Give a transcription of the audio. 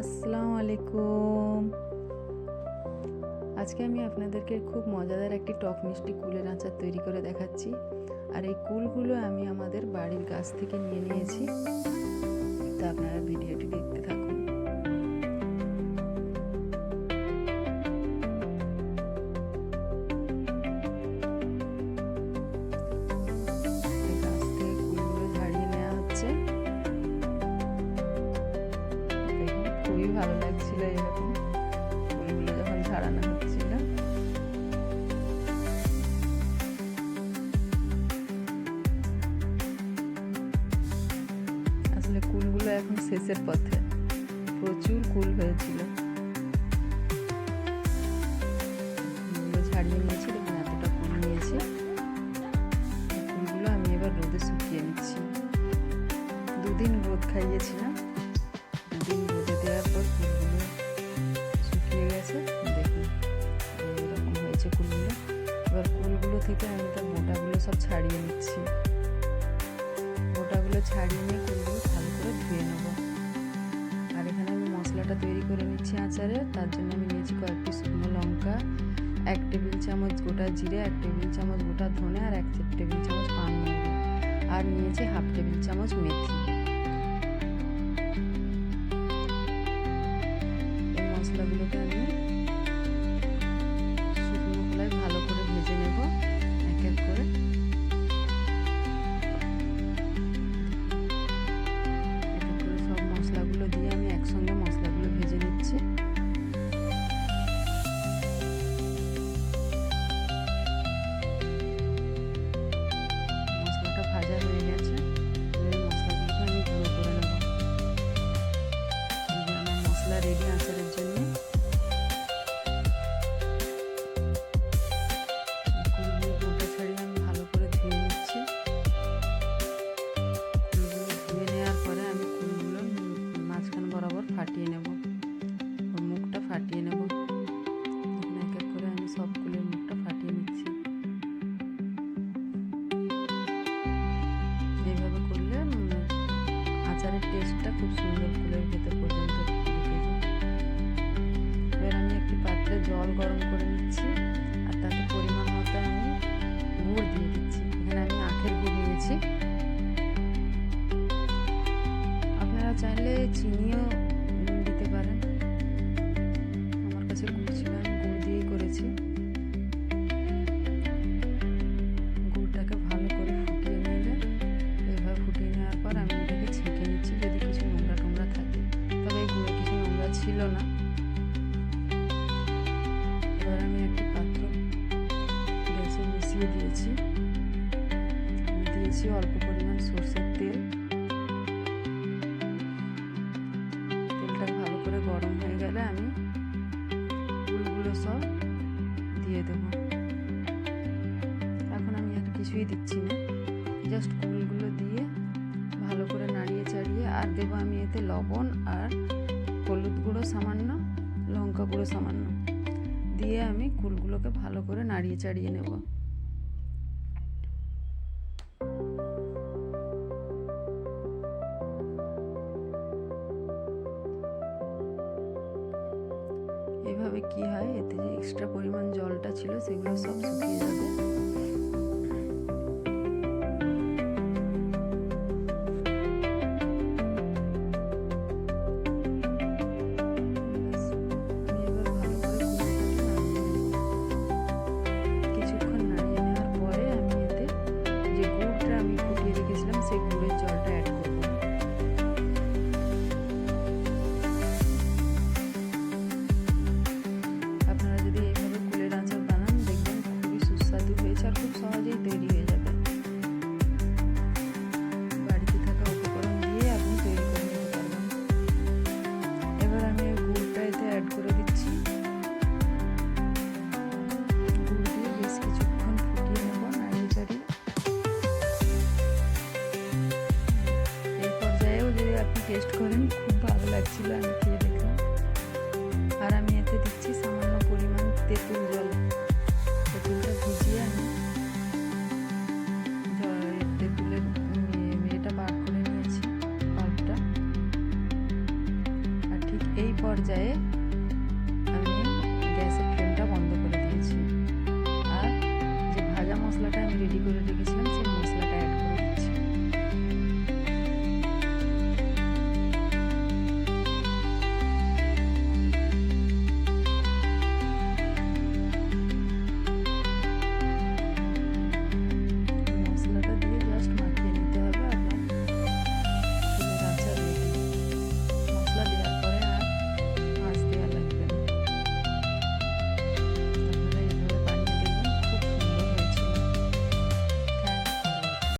আসসালামু আলাইকুম। আজকে আমি আপনাদেরকে খুব মজাদার একটি টক মিষ্টি কুলের আচার তৈরি করে দেখাচ্ছি। আর এই কুলগুলো আমি আমাদের বাড়ির গাছ থেকে নিয়ে নিয়েছি। তো আপনারা ভিডিওটি দেখতে থাকুন। আসলে কুলগুলো এখন শেষের পথে। প্রচুর কুল হয়েছিল। ছাড়িয়ে নিয়েছি, দেখুন এতটা কুল নিয়েছি। কুলগুলো আমি এবার রোদে শুকিয়ে নিচ্ছি। দুদিন রোদ খাইয়েছিলাম। দুদিন রোদে দেওয়ার পর ফুলগুলো শুকিয়ে গেছে। দেখুন, এরকম হয়েছে কুলগুলো। এবার কুলগুলো থেকে আমি তার মোটাগুলো সব ছাড়িয়ে নিচ্ছি। মোটাগুলো ছাড়িয়ে নিয়ে কুলগুলো ভালো করে ধুয়ে নেব। আর এখানে আমি মশলাটা তৈরি করে নিচ্ছি আচারে। তার জন্য আমি নিয়েছি কয়েকটি শুকনো লঙ্কা, এক টেবিল চামচ গোটা জিরে, এক টেবিল চামচ গোটা ধনে আর এক টেবিল চামচ পান আর নিয়েছি হাফ টেবিল চামচ মেথি। চাইলে চিনিও দিতে পারেন। আমার কাছে গুড় আমি গুড় দিয়েই করেছি। গুড়টাকে ভালো করে ফুটিয়ে নিলে, এভাবে ফুটিয়ে নেওয়ার পর আমি এটাকে ছেঁকে নিচ্ছি যদি কিছু নোংরা টোংরা থাকে। তবে এই গুড়ে কিছু নোংরা ছিল না। এবার আমি একটি পাত্র গ্যাসে মিশিয়ে দিয়েছি। দিয়েছি অল্প পরিমাণ সর্ষের কিছুই দিচ্ছি না। জাস্ট ফুলগুলো দিয়ে ভালো করে নাড়িয়ে চাড়িয়ে, আর দেবো আমি এতে লবণ আর হলুদ গুঁড়ো সামান্য, লঙ্কা গুঁড়ো সামান্য। দিয়ে আমি কুলগুলোকে ভালো করে নাড়িয়ে চাড়িয়ে নেব। এভাবে কি হয়? এতে যে এক্সট্রা পরিমাণ জলটা ছিল, সেগুলো সব শুকিয়ে যাবে। পর্যায়ে আমি গ্যাসের ফ্লেমটা বন্ধ করে দিয়েছি। আর যে ভাজা মশলাটা আমি রেডি করে রেখে